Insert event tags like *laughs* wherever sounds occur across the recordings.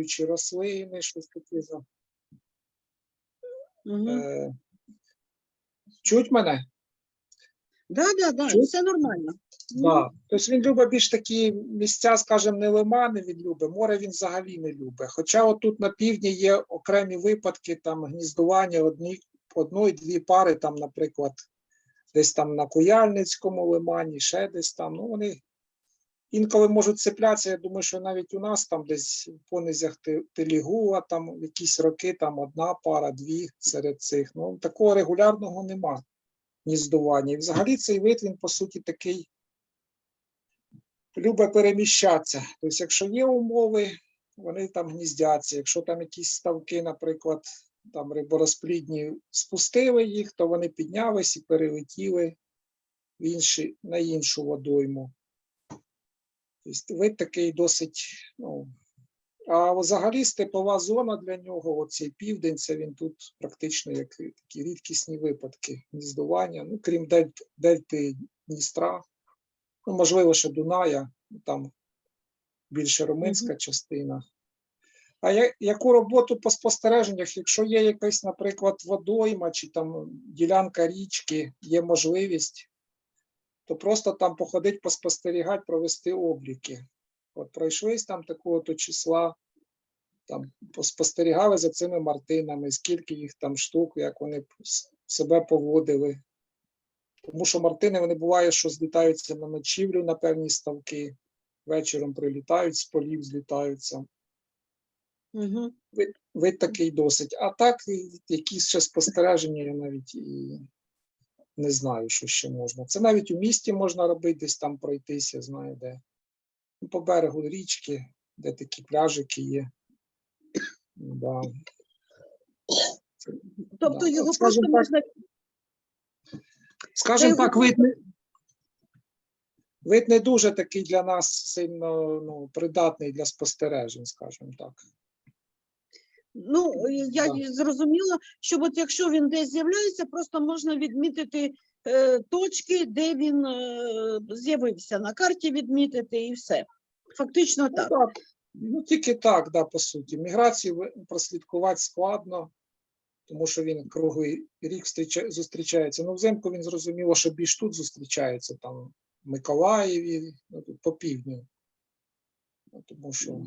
чи рослини, щось таке. за- Угу. Е, чуть мене? Да, да, да, все нормально. Да. Тобто він любить більш такі місця, скажімо, не лимани він любить, море він взагалі не любить. Хоча отут на півдні є окремі випадки там гніздування одні, одної-дві пари, там, наприклад, десь там на Куяльницькому лимані, ще десь там. Ну, вони інколи можуть цеплятися. Я думаю, що навіть у нас там десь в понизях Телігула, там якісь роки там одна пара, дві серед цих. Ну, такого регулярного нема гніздування. І взагалі цей вид він, по суті, такий любить переміщатися. Тобто, якщо є умови, вони там гніздяться. Якщо там якісь ставки, наприклад, там риборозплідні спустили їх, то вони піднялись і перелетіли інші, на іншу водойму. Тобто вид такий досить, ну. А взагалі степова зона для нього, оцей південь, це він тут практично як такі рідкісні випадки гніздування, ну, крім дельт, дельти Дністра, ну, можливо, ще Дуная, там більше румунська частина. А я, яку роботу по спостереженнях, якщо є якась, наприклад, водойма чи там ділянка річки, є можливість, то просто там походить, поспостерігати, провести обліки. От пройшлись там такого-то числа, там поспостерігали за цими мартинами, скільки їх там штук, як вони себе поводили. Тому що мартини вони буває, що злітаються на ночівлю на певні ставки, вечором прилітають з полів, злітаються. Угу. Вид такий досить. А так, якісь ще спостереження, я навіть і не знаю, що ще можна. Це навіть у місті можна робити, десь там пройтись, я знаю де. Ну, По берегу річки, де такі пляжики є. Да. Тобто Да. його просто так, можна Скажімо так, вид не, вид не дуже такий для нас сильно ну, придатний для спостережень, скажімо так. Ну, я зрозуміла, що от якщо він десь з'являється, просто можна відмітити е, точки, де він е, з'явився на карті, відмітити і все. Фактично Ну, так. так. Ну, тільки так, да, по суті. Міграцію прослідкувати складно, тому що він круглий рік зустрічається. Ну, взимку він зрозуміло, що більш тут зустрічається, там в Миколаєві, ну, по півдню. Ну, Тому що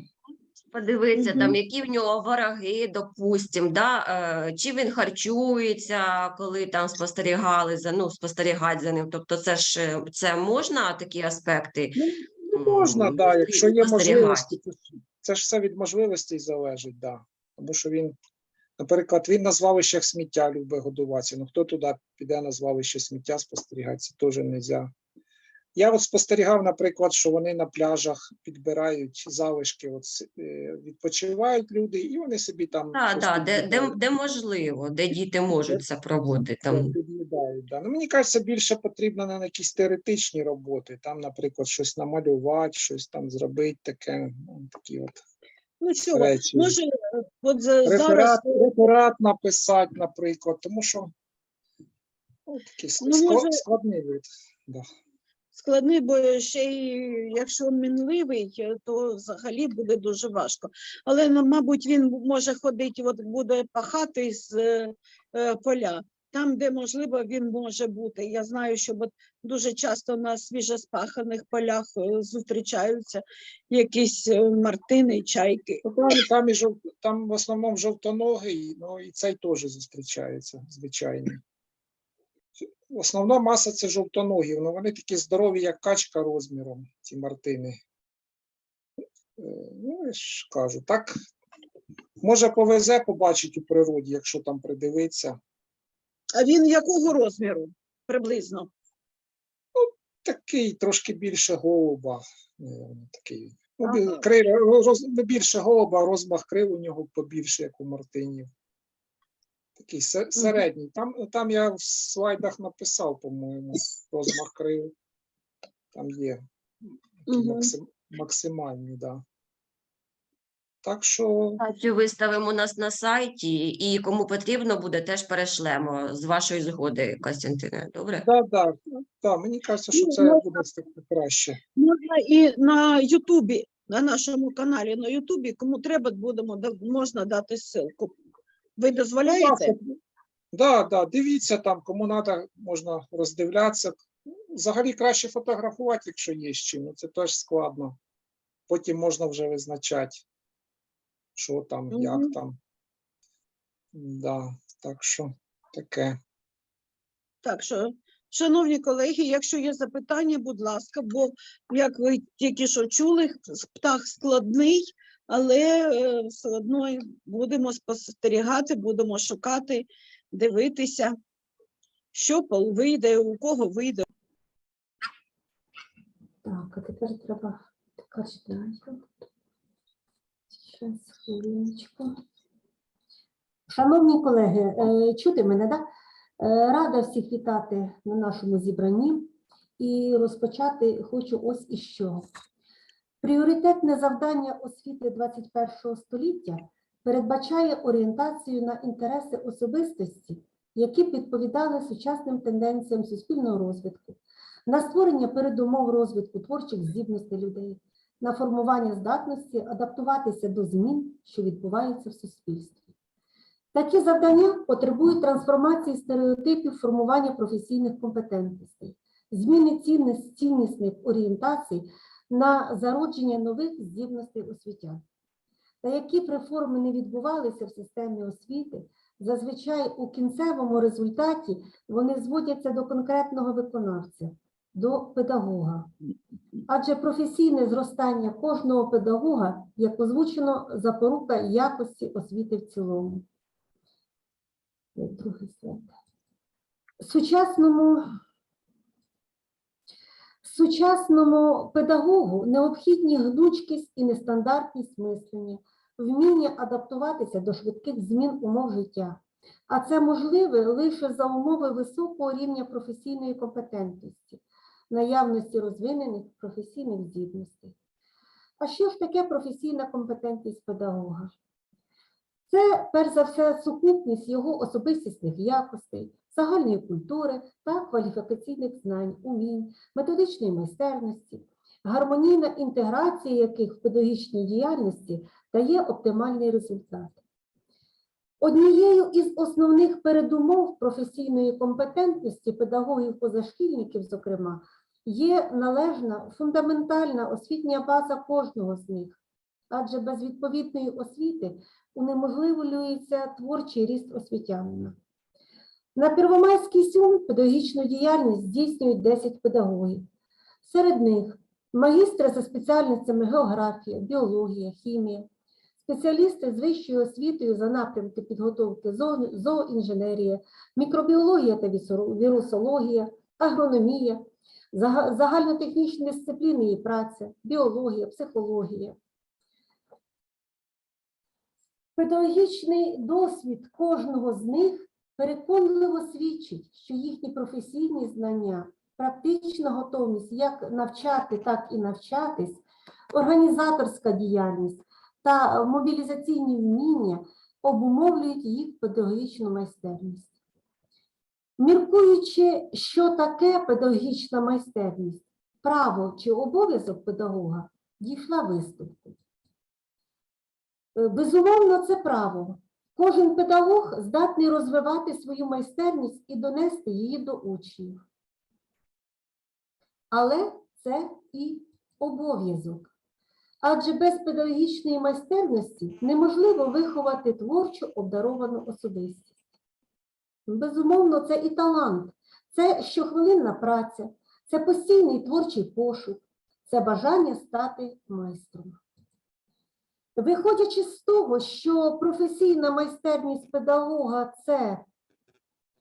Подивитися, Мгм. там, які в нього вороги, допустим, да? е, чи він харчується, коли там спостерігали за, ну, спостерігати за ним. Тобто це ж е, це можна такі аспекти? Ну, можна, м, да, якщо є можливості, це ж все від можливостей залежить, да. Тому що він, наприклад, він на звалищах сміття любить годуватися. Ну хто туди піде на звалище сміття спостерігати, це теж не можна. Я от спостерігав, наприклад, що вони на пляжах підбирають залишки, от, е, відпочивають люди, і вони собі там. Так, так, де, де, де можливо, де діти можуть це проводити. Там. да. Ну, мені кажеться, більше потрібно на якісь теоретичні роботи. Там, наприклад, щось намалювати, щось там зробити, таке, ну, такі от Ну чого, речі. може, е, от за- зараз Реферат, реферат написати, наприклад, тому що ну, такий Ну, може- складний вид. Да. Складний, бо ще й якщо мінливий, то взагалі буде дуже важко. Але, ну, мабуть, він може ходити, от буде пахати з е, поля. Там, де можливо, він може бути. Я знаю, що от дуже часто на свіжоспаханих полях е, зустрічаються якісь е, мартини, чайки. Ну, Там, там, і жов... там в основному жовтоногий, ну і цей теж зустрічається, звичайний. Основна маса це жовтоногі, ну вони такі здорові, як качка розміром, ці мартини. Е, Ну, я ж кажу, так може повезе побачить у природі, якщо там придивитися. А він якого розміру приблизно? Ну, Такий трошки більше голуба. Такий. Ну, Ага. роз, більше голуба, розмах крил у нього побільше, як у мартинів. Такий се- середній. Там, там я в слайдах написав, по-моєму, розмах крил. Там є максим, максимальні, да. Так що Цю виставимо у нас на сайті, і кому потрібно буде, теж перешлемо з вашої згоди, Костянтине. Добре? да, да, да, мені кажеться, що Ну, це можна- буде краще. Можна і на Ютубі на нашому каналі на Ютубі. Кому треба, будемо можна дати ссылку. Ви дозволяєте? Да, да, дивіться там, кому треба, можна роздивлятися. Взагалі краще фотографувати, якщо є з чим. ну, Це теж складно. Потім можна вже визначати, що там, як там. Да, так що таке. Так що, шановні колеги, якщо є запитання, будь ласка, бо як ви тільки що чули, птах складний, але е, все одно будемо спостерігати, будемо шукати, дивитися, що вийде, у кого вийде. Так, а тепер треба така. Щас, хвилиночку. Шановні колеги, е, чути мене, так? Рада всіх вітати на нашому зібранні і розпочати хочу ось із чого. Пріоритетне завдання освіти 21 століття передбачає орієнтацію на інтереси особистості, які відповідали сучасним тенденціям суспільного розвитку, на створення передумов розвитку творчих здібностей людей, на формування здатності адаптуватися до змін, що відбуваються в суспільстві. Такі завдання потребують трансформації стереотипів формування професійних компетентностей, зміни цінніс- ціннісних орієнтацій на зародження нових здібностей освітян. Та які б реформи не відбувалися в системі освіти, зазвичай у кінцевому результаті вони зводяться до конкретного виконавця, до педагога. Адже професійне зростання кожного педагога, як озвучено, запорука якості освіти в цілому. Е, Другий слайд. Сучасному Сучасному педагогу необхідні гнучкість і нестандартність мислення, вміння адаптуватися до швидких змін умов життя. А це можливе лише за умови високого рівня професійної компетентності, наявності розвинених професійних здібностей. А що ж таке професійна компетентність педагога? Це, перш за все, сукупність його особистісних якостей, загальної культури та кваліфікаційних знань, умінь, методичної майстерності, гармонійна інтеграція яких в педагогічній діяльності дає оптимальний результат. Однією із основних передумов професійної компетентності педагогів-позашкільників, зокрема, є належна фундаментальна освітня база кожного з них, адже без відповідної освіти унеможливлюється творчий ріст освітянина. На Первомайський сьом педагогічну діяльність здійснюють 10 педагогів. Серед них магістри за спеціальностями географія, біологія, хімія, спеціалісти з вищою освітою за напрямки підготовки зооінженерія, мікробіологія та вірусологія, агрономія, загальнотехнічні дисципліни і праця, біологія, психологія. Педагогічний досвід кожного з них переконливо свідчить, що їхні професійні знання, практична готовність як навчати, так і навчатись, організаторська діяльність та мобілізаційні вміння обумовлюють їх педагогічну майстерність. Міркуючи, що таке педагогічна майстерність, право чи обов'язок педагога, дійшла висновку. Е, Безумовно, це право. Кожен педагог здатний розвивати свою майстерність і донести її до учнів. Але це і обов'язок. Адже без педагогічної майстерності неможливо виховати творчо обдаровану особистість. Безумовно, це і талант, це щохвилинна праця, це постійний творчий пошук, це бажання стати майстром. Виходячи з того, що професійна майстерність педагога це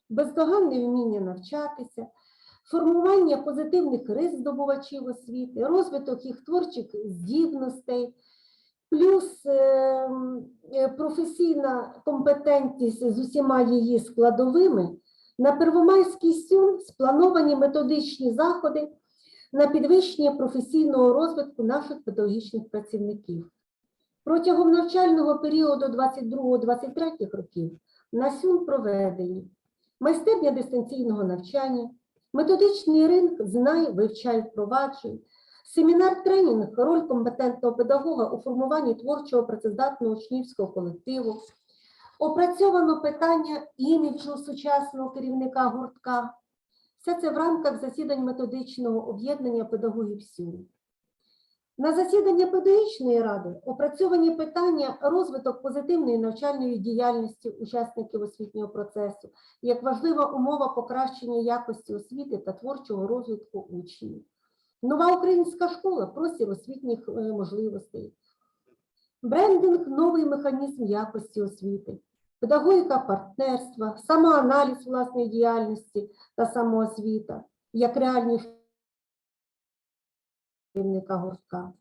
бездоганне вміння навчатися, формування позитивних рис здобувачів освіти, розвиток їх творчих здібностей, плюс е, м, е, професійна компетентність з усіма її складовими, на Первомайський сюн сплановані методичні заходи на підвищення професійного розвитку наших педагогічних працівників. Протягом навчального періоду 22-23 років на сюн проведені майстерня дистанційного навчання, методичний ринг знай, вивчай, впроваджуй, Семінар-тренінг роль компетентного педагога у формуванні творчого працездатного учнівського колективу. Опрацьовано питання іміджу сучасного керівника гуртка. Все це в рамках засідань методичного об'єднання педагогів СЮР. На засідання педагогічної ради опрацьовані питання розвиток позитивної навчальної діяльності учасників освітнього процесу як важлива умова покращення якості освіти та творчого розвитку учнів. Нова українська школа простір освітніх е, можливостей. Брендинг новий механізм якості освіти, педагогіка партнерства, самоаналіз власної діяльності та самоосвіта як реальні керівника гуртка.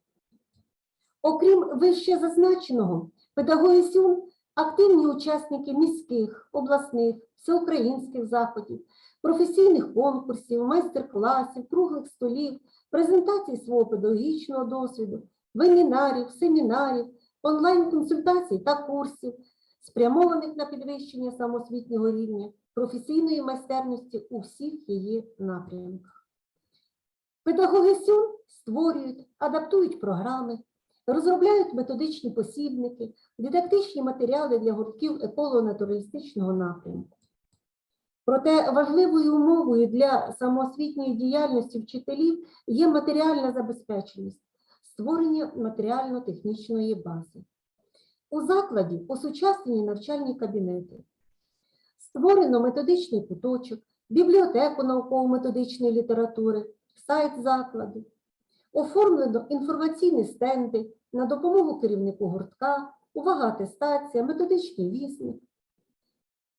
Окрім вище зазначеного, педагоги СЮН активні учасники міських, обласних, всеукраїнських заходів, професійних конкурсів, майстер-класів, круглих столів, презентацій свого педагогічного досвіду, вебінарів, семінарів, онлайн-консультацій та курсів, спрямованих на підвищення самоосвітнього рівня, професійної майстерності у всіх її напрямках. Педагоги СЮН створюють, адаптують програми, розробляють методичні посібники, дидактичні матеріали для гуртків еколого-натуралістичного напрямку. Проте важливою умовою для самоосвітньої діяльності вчителів є матеріальна забезпеченість, створення матеріально-технічної бази. У закладі осучаснені навчальні кабінети. Створено методичний куточок, бібліотеку науково-методичної літератури, сайт закладу. Оформлено інформаційні стенди на допомогу керівнику гуртка, увага атестація, методичний вісник.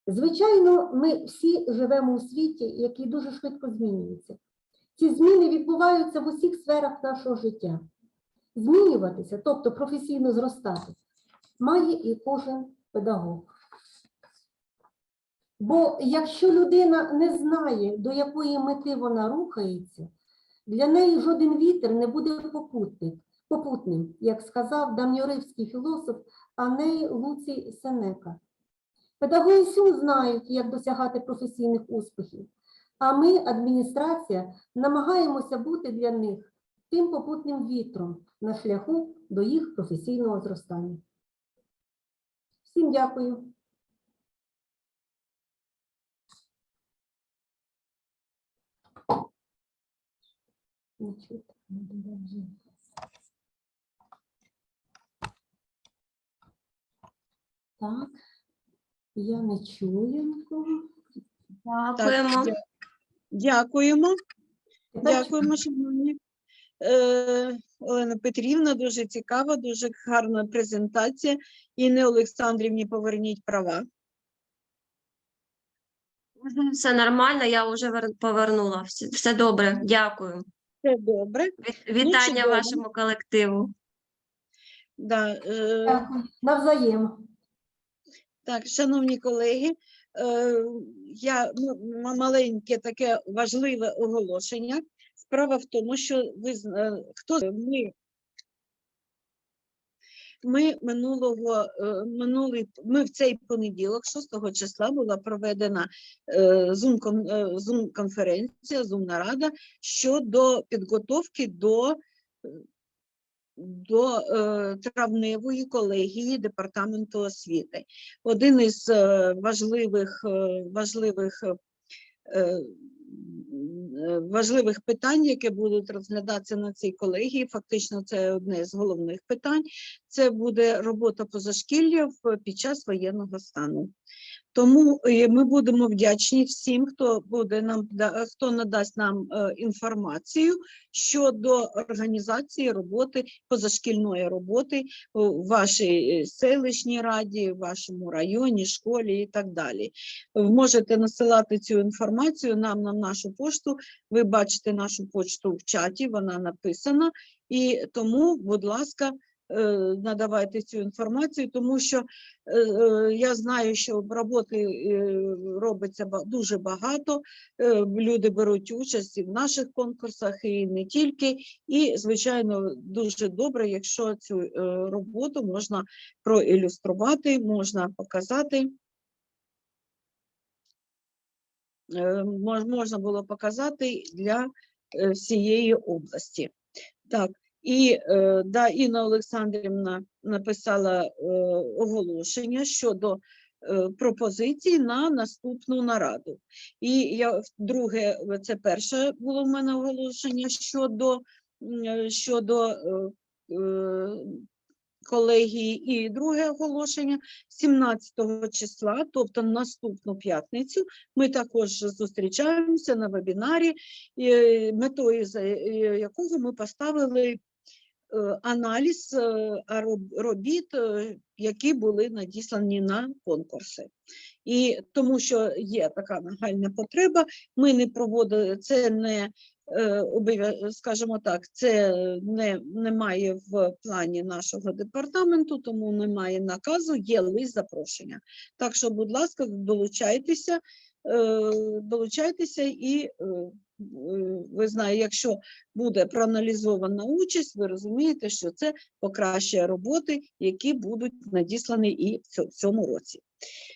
Звичайно, ми всі живемо у світі, який дуже швидко змінюється. Ці зміни відбуваються в усіх сферах нашого життя. Змінюватися, тобто професійно зростати, має і кожен педагог. Бо якщо людина не знає, до якої мети вона рухається, для неї жоден вітер не буде попутник, попутним, як сказав давньоримський філософ Аней Луцій Сенека. Педагоги СЮ знають, як досягати професійних успіхів, а ми, адміністрація, намагаємося бути для них тим попутним вітром на шляху до їх професійного зростання. Всім дякую. Чути. Так, я не чую нікого. Дякуємо. дя- Дякуємо. Дякуємо, шановні. Е, Олена Петрівна, дуже цікава, дуже гарна презентація. Інне Олександрівні поверніть права. Все нормально, я вже повернула. Все добре, дякую. Все добре. Вітання чудово. вашому колективу. Да, е, Дякую. Навзаєм. Так, шановні колеги, е, я ну, м- маленьке таке важливе оголошення. Справа в тому, що ви зна- е, хто ми. Ми минулого е, минулий ми в цей понеділок, 6 числа, була проведена е, кон- е, Zoom конференція, Zoom нарада щодо підготовки до е, до е, травневої колегії департаменту освіти. Один із е, важливих е, важливих е, е, важливих питань, які будуть розглядатися на цій колегії, фактично це одне з головних питань. Це буде робота позашкілля під час воєнного стану. Тому е, ми будемо вдячні всім, хто буде нам да- хто надасть нам е, інформацію щодо організації роботи позашкільної роботи у вашій е, селищній раді, вашому районі, школі і так далі. Ви можете насилати цю інформацію нам на нашу пошту. Ви бачите нашу почту в чаті, вона написана, і тому, будь ласка, е, надавайте цю інформацію, тому що е, е, я знаю, що роботи е, робиться дуже багато. е, Люди беруть участь і в наших конкурсах, і не тільки. І, звичайно, дуже добре, якщо цю е, роботу можна проілюструвати, можна показати. е, можна було показати для е, всієї області. Так, і е, да, Інна Олександрівна написала е, оголошення щодо е, пропозицій на наступну нараду. І я друге, це перше було в мене оголошення щодо, щодо колегії, і друге оголошення 17 числа, тобто наступну п'ятницю, ми також зустрічаємося на вебінарі, метою якого ми поставили аналіз е, а роб- робіт, е, які були надіслані на конкурси. І тому що є така нагальна потреба, ми не проводили це не е, скажімо так, це не немає в плані нашого департаменту, тому немає наказу, є лист запрошення. Так що, будь ласка, долучайтеся, е, долучайтеся і е, е, ви знаєте, якщо буде проаналізована участь, ви розумієте, що це покращує роботи, які будуть надіслані і в цьому році.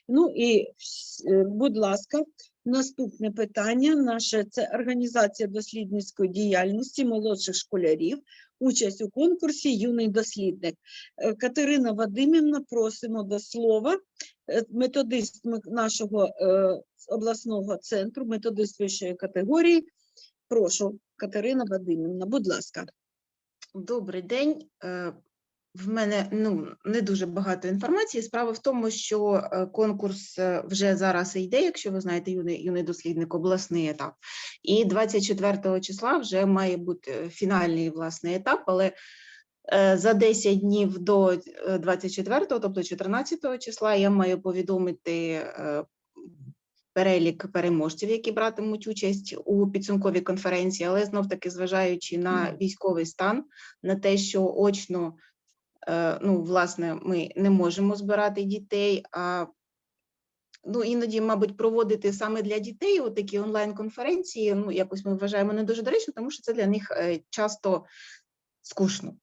Ну і, е, будь ласка, наступне питання наше це організація дослідницької діяльності молодших школярів, участь у конкурсі Юний дослідник. Е, Катерина Вадимівна, просимо до слова. Е, Методист нашого е, обласного центру, методист вищої категорії. Прошу, Катерина Вадимівна, будь ласка. Добрий день. В мене ну не дуже багато інформації. Справа в тому, що е, конкурс е, вже зараз йде, якщо ви знаєте, юний, юний дослідник, обласний етап. І 24 числа вже має бути фінальний власний етап, але е, за 10 днів до е, 24, тобто 14 числа, я маю повідомити перелік переможців, які братимуть участь у підсумковій конференції, але знов таки зважаючи на військовий стан, на те, що очно, ну, власне, ми не можемо збирати дітей, а ну, іноді, мабуть, проводити саме для дітей такі онлайн-конференції, ну, якось ми вважаємо не дуже доречно, тому що це для них е, часто скучно.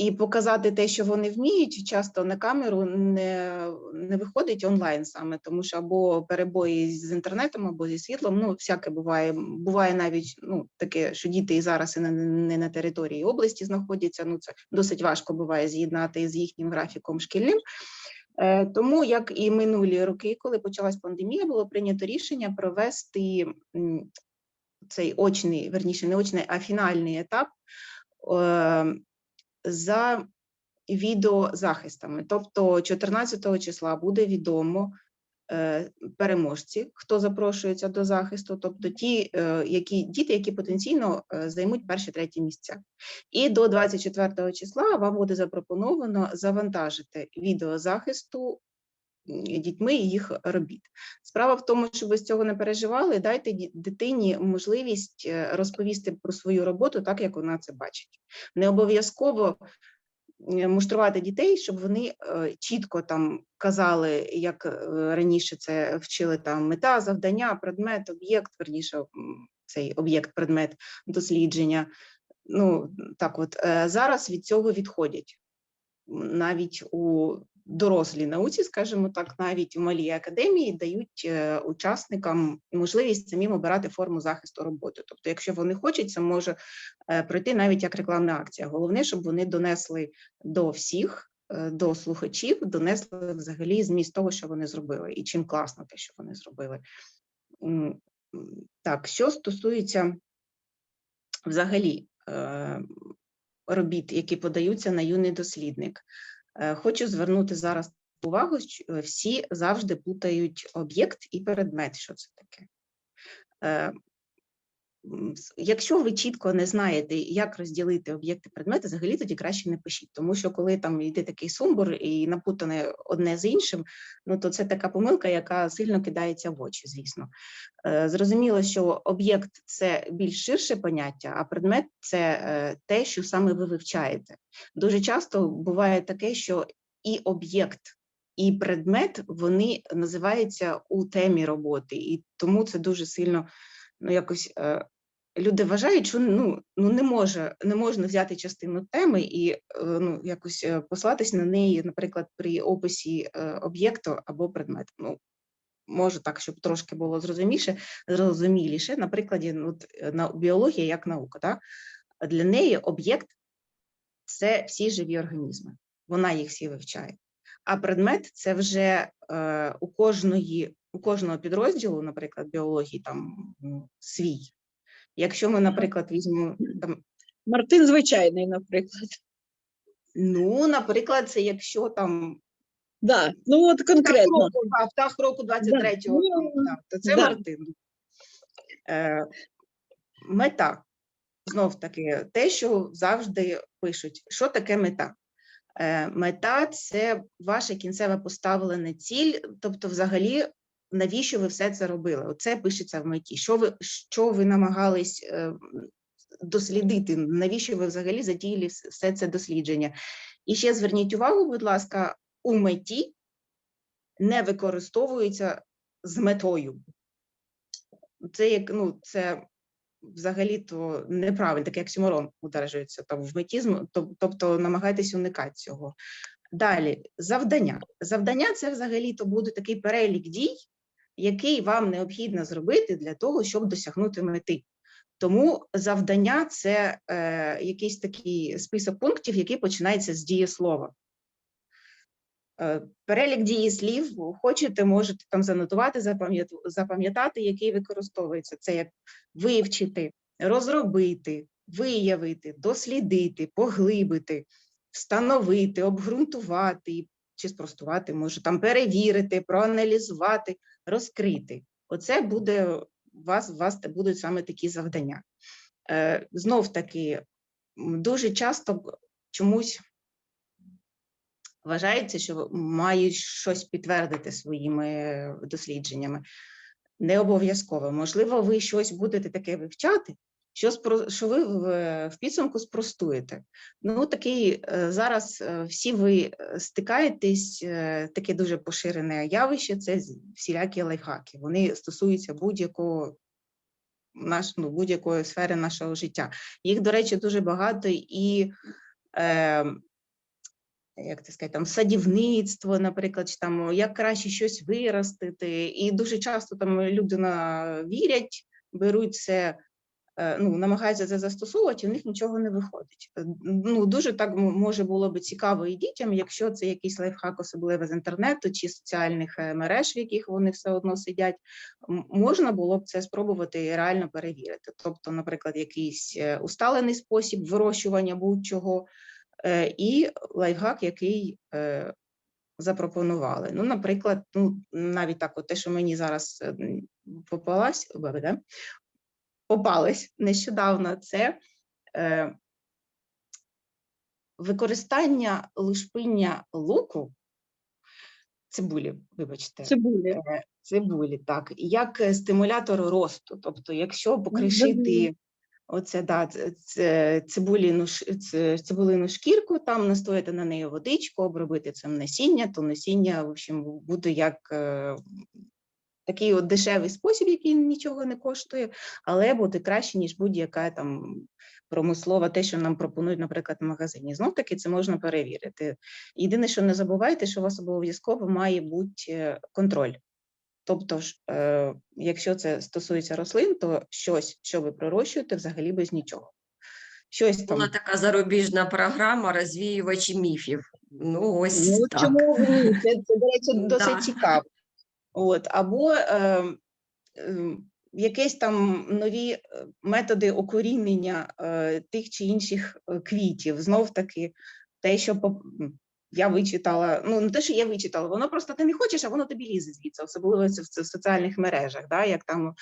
І показати те, що вони вміють, часто на камеру не, не виходить онлайн саме, тому що або перебої з інтернетом, або зі світлом. Ну, всяке буває. Буває навіть ну, таке, що діти і зараз і не, не на території області знаходяться. Ну, це досить важко буває з'єднати з їхнім графіком шкільним. Е, Тому, як і минулі роки, коли почалась пандемія, було прийнято рішення провести цей очний, верніше, не очний, а фінальний етап. За відеозахистами. Тобто 14 числа буде відомо е, переможці, хто запрошується до захисту, тобто ті, е, які діти, які потенційно е, займуть перші треті місця. І до 24 числа вам буде запропоновано завантажити відеозахисту дітьми і їх робіт. Справа в тому, що ви з цього не переживали, дайте дитині можливість е, розповісти про свою роботу так, як вона це бачить. Не обов'язково е, муштрувати дітей, щоб вони е, чітко там казали, як раніше це вчили там мета, завдання, предмет, об'єкт, верніше цей об'єкт, предмет дослідження. Ну так, от зараз від цього відходять. Навіть у дорослій науці, скажімо так, навіть у малій академії дають е, учасникам можливість самим обирати форму захисту роботи. Тобто, якщо вони хочуть, це може е, пройти навіть як рекламна акція. Головне, щоб вони донесли до всіх, е, до слухачів, донесли взагалі зміст того, що вони зробили, і чим класно те, що вони зробили. Так, що стосується взагалі робіт, які подаються на юний дослідник. Е, Хочу звернути зараз увагу, що е, всі завжди плутають об'єкт і предмет. Що це таке? Якщо ви чітко не знаєте, як розділити об'єкти предмети, взагалі тоді краще не пишіть, тому що коли там йде такий сумбур і напутане одне з іншим, ну то це така помилка, яка сильно кидається в очі, звісно. Е, Зрозуміло, що об'єкт це більш ширше поняття, а предмет це е, те, що саме ви вивчаєте. Дуже часто буває таке, що і об'єкт, і предмет вони називаються у темі роботи, і тому це дуже сильно ну якось. е, Люди вважають, що ну, ну не може не можна взяти частину теми і е, ну якось е, послатись на неї, наприклад, при описі об'єкту або предмету. Ну може так, щоб трошки було зрозуміше, зрозуміліше. На прикладі, ну, на біологія як наука, да? Для неї об'єкт це всі живі організми. Вона їх всі вивчає. А предмет це вже е, у кожної, у кожного підрозділу, наприклад, біології, там свій. Якщо ми, наприклад, візьмемо там, Мартин звичайний, наприклад. ну, наприклад, це якщо там Да. Ну от птах конкретно. року, а, птах року 23-го, Ну, там, то це да. Мартин. Е, мета. Знов таки, те, що завжди пишуть, що таке мета? Е, мета це ваша кінцева поставлена ціль, тобто, взагалі, навіщо ви все це робили? Оце пишеться в меті. Що ви, що ви намагались е, дослідити? Навіщо ви взагалі затіяли все це дослідження? І ще зверніть увагу, будь ласка, у меті не використовується з метою. Це як ну, це взагалі-то неправильно, такий оксюморон удержується там в метізм, тобто намагайтесь уникати цього. Далі, завдання. Завдання це взагалі-то буде такий перелік дій, який вам необхідно зробити для того, щоб досягнути мети. Тому завдання це е, якийсь такий список пунктів, який починається з дієслова. Е, Перелік дієслів хочете, можете там занотувати, запам'ятати, який використовується. Це як вивчити, розробити, виявити, дослідити, поглибити, встановити, обґрунтувати чи спростувати, може там перевірити, проаналізувати, розкрити. Оце буде вас, вас будуть саме такі завдання. Е, знов таки, дуже часто чомусь вважається, що мають щось підтвердити своїми дослідженнями. Не обов'язково. Можливо, ви щось будете таке вивчати, що, спро- що ви в, підсумку спростуєте. Ну, такий е, зараз е, всі ви е, стикаєтесь, таке дуже поширене явище це всілякі лайфхаки. Вони стосуються будь-якого наш, ну, будь-якої сфери нашого життя. Їх, до речі, дуже багато і е, як це сказати, там садівництво, наприклад, чи там як краще щось виростити. І дуже часто там люди на вірять, беруть це, ну, намагаються це застосовувати, і в них нічого не виходить. Е, Ну, дуже так може було би цікаво і дітям, якщо це якийсь лайфхак, особливо з інтернету чи соціальних е, мереж, в яких вони все одно сидять, можна було б це спробувати і реально перевірити. Тобто, наприклад, якийсь е, усталений спосіб вирощування будь-чого, е, і лайфхак, який е, запропонували. Ну, наприклад, ну, навіть так, от те, що мені зараз е, попалась, да? Попалось нещодавно, це е, використання лушпиння луку, цибулі, вибачте, Цибулі. е, цибулі, так, як е, стимулятор росту. Тобто, якщо покришити оце, да, ц- ц- цибуліну, цибулину шкірку, там настояти на неї водичку, обробити цим насіння, то насіння, в общем, буде як е, такий от дешевий спосіб, який нічого не коштує, але буде краще, ніж будь-яка там промислова, те, що нам пропонують, наприклад, в магазині. Знов таки це можна перевірити. Єдине, що не забувайте, що у вас обов'язково має бути е, контроль. Тобто, ж, е, якщо це стосується рослин, то щось, що ви пророщуєте, взагалі без нічого. Щось там. Була така зарубіжна програма розвіювачі міфів. Ну, ось Ну, так. чому? Це, це, до речі, *laughs* Да. досить цікаво. От, або е, е, якісь там нові е, методи окорінення е, тих чи інших е, квітів. Знов таки, те, що по- я вичитала, ну не те, що я вичитала, воно просто ти не хочеш, а воно тобі лізе звідси, особливо це в, це в соціальних мережах, да, як там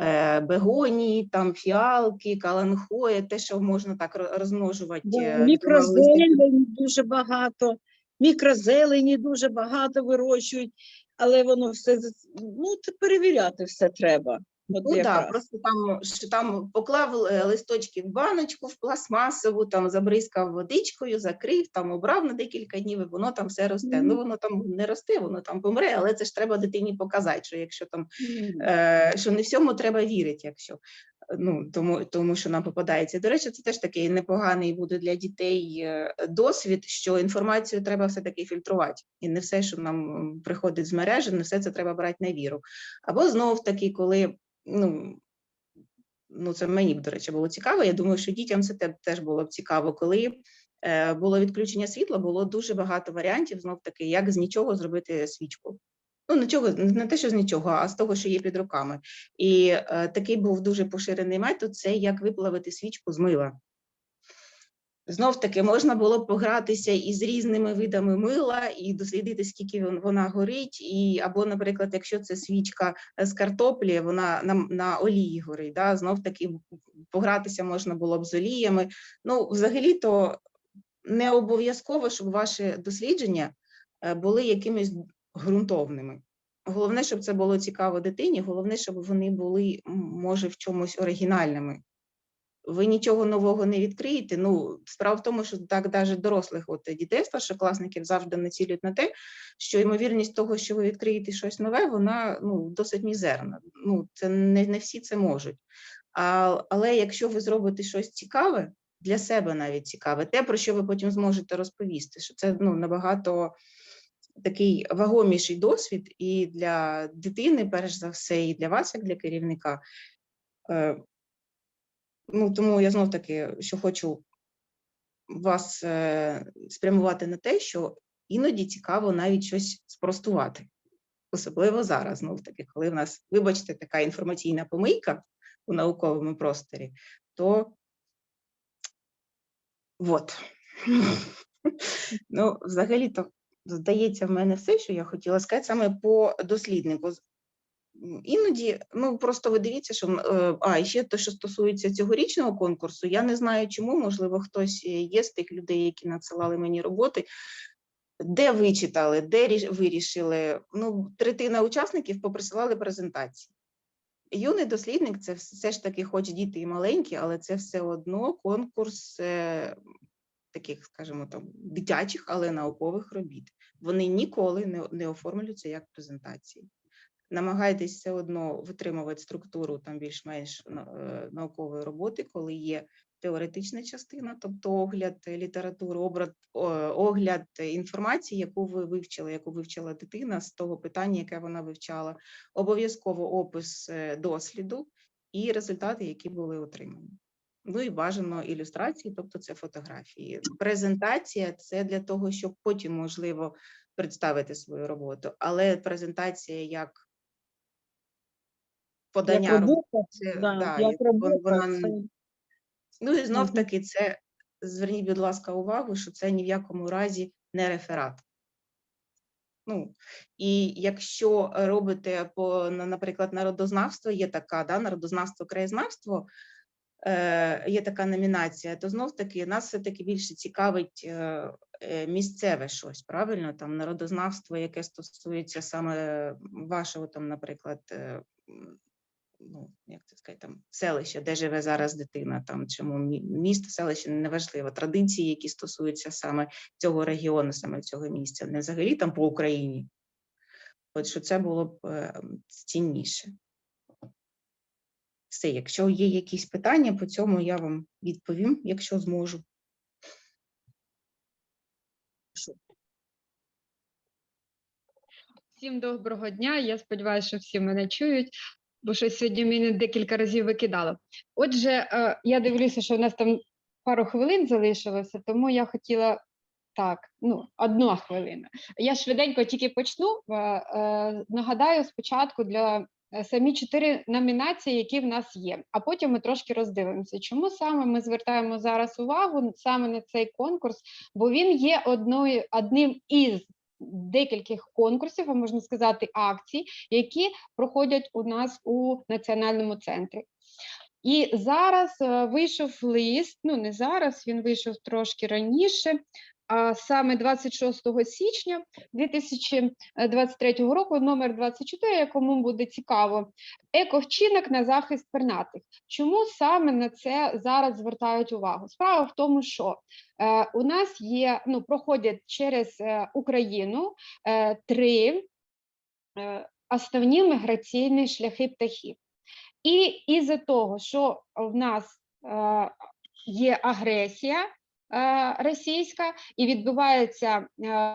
е, бегонії, там фіалки, каланхоя, те, що можна так ро- розмножувати. Да, е. Мікрозелені дуже багато, мікрозелені дуже багато вирощують, але воно все ну, це перевіряти все треба. От Ну так, якраз. просто там, що там поклав е, листочки в баночку, в пластмасову, там забризкав водичкою, закрив, там обрав на декілька днів, і воно там все росте. Мгм. Ну воно там не росте, воно там помре, але це ж треба дитині показати, що якщо там Мгм. е, що не всьому треба вірити, якщо ну тому, тому що нам попадається. До речі, це теж такий непоганий буде для дітей е, досвід, що інформацію треба все таки фільтрувати, і не все, що нам приходить з мережі, не все це треба брати на віру. Або знов таки, коли ну ну це мені б, до речі, було цікаво. Я думаю, що дітям це теж було б цікаво. Коли е, було відключення світла, було дуже багато варіантів, знов таки, як з нічого зробити свічку. Ну, нічого, не те, що з нічого, а з того, що є під руками. І е, такий був дуже поширений метод: це як виплавити свічку з мила. Знов таки можна було погратися із різними видами мила і дослідити, скільки вона горить. І або, наприклад, якщо це свічка з картоплі, вона на, на олії горить. Да? Знов таки погратися можна було б з оліями. Ну, взагалі-то не обов'язково, щоб ваші дослідження е, були якимись ґрунтовними. Головне, щоб це було цікаво дитині, головне, щоб вони були, може, в чомусь оригінальними. Ви нічого нового не відкриєте. Ну, справа в тому, що так навіть дорослих от, дітей, старшокласників завжди націлюють на те, що ймовірність того, що ви відкриєте щось нове, вона ну, досить мізерна. Ну, це не, не всі це можуть. А, але якщо ви зробите щось цікаве, для себе навіть цікаве, те, про що ви потім зможете розповісти, що це ну, набагато такий вагоміший досвід і для дитини, перш за все, і для вас, як для керівника. Е, Ну, тому я знов таки, що хочу вас е, спрямувати на те, що іноді цікаво навіть щось спростувати. Особливо зараз, знов таки, коли в нас, вибачте, така інформаційна помийка у науковому просторі, то от. *laughs* Ну, взагалі-то, здається, в мене все, що я хотіла сказати саме по досліднику. Іноді, ну просто ви дивіться, що е, а і ще те, що стосується цьогорічного конкурсу, я не знаю, чому, можливо, хтось е, є з тих людей, які надсилали мені роботи. Де вичитали, де вирішили. Ну, третина учасників поприсилали презентації. Юний дослідник це все ж таки, хоч діти і маленькі, але це все одно конкурс е, таких, скажімо, там дитячих, але наукових робіт. Вони ніколи не, не оформлюються як презентації. Намагайтесь все одно витримувати структуру більш-менш е, наукової роботи, коли є теоретична частина, тобто огляд літератури, обрат, огляд інформації, яку ви вивчили, яку вивчила дитина з того питання, яке вона вивчала, обов'язково опис е, досліду і результати, які були отримані. Ну і бажано ілюстрації, тобто це фотографії. Презентація це для того, щоб потім можливо представити свою роботу, але презентація як подання Як роботи, робота, це, да, да, як і робота, вона це Ну і знов таки, це зверніть, будь ласка, увагу, що це ні в якому разі не реферат. Ну, і якщо робите по, на- наприклад, народознавство, є така, да, народознавство, краєзнавство, є така номінація, то знов таки нас все-таки більше цікавить е, е, місцеве щось, правильно? Там народознавство, яке стосується саме вашого, там, наприклад, е, ну, як це сказати, там селище, де живе зараз дитина, там чому місто, селище неважливо, традиції, які стосуються саме цього регіону, саме цього місця, не взагалі там по Україні. От що це було б е, цінніше. Все, якщо є якісь питання по цьому, я вам відповім, якщо зможу. Всім доброго дня. Я сподіваюся, що всі мене чують, бо щось сьогодні мене декілька разів викидало. Отже, е, я дивлюся, що в нас там пару хвилин залишилося, тому я хотіла так, ну, одна хвилина. Я швиденько тільки почну. Е, е, Нагадаю спочатку для самі чотири номінації, які в нас є, а потім ми трошки роздивимося, чому саме ми звертаємо зараз увагу саме на цей конкурс, бо він є одною одним із декількох конкурсів, а можна сказати, акцій, які проходять у нас у національному центрі. І зараз е, вийшов лист, ну не зараз, він вийшов трошки раніше, а саме 26 січня 2023 року, номер 24, якому буде цікаво, ековчинок на захист пернатих. Чому саме на це зараз звертають увагу? Справа в тому, що е, у нас є, ну, проходять через е, Україну е, три е, основні міграційні шляхи птахів. І із-за того, що в нас е, є агресія російська і відбувається е,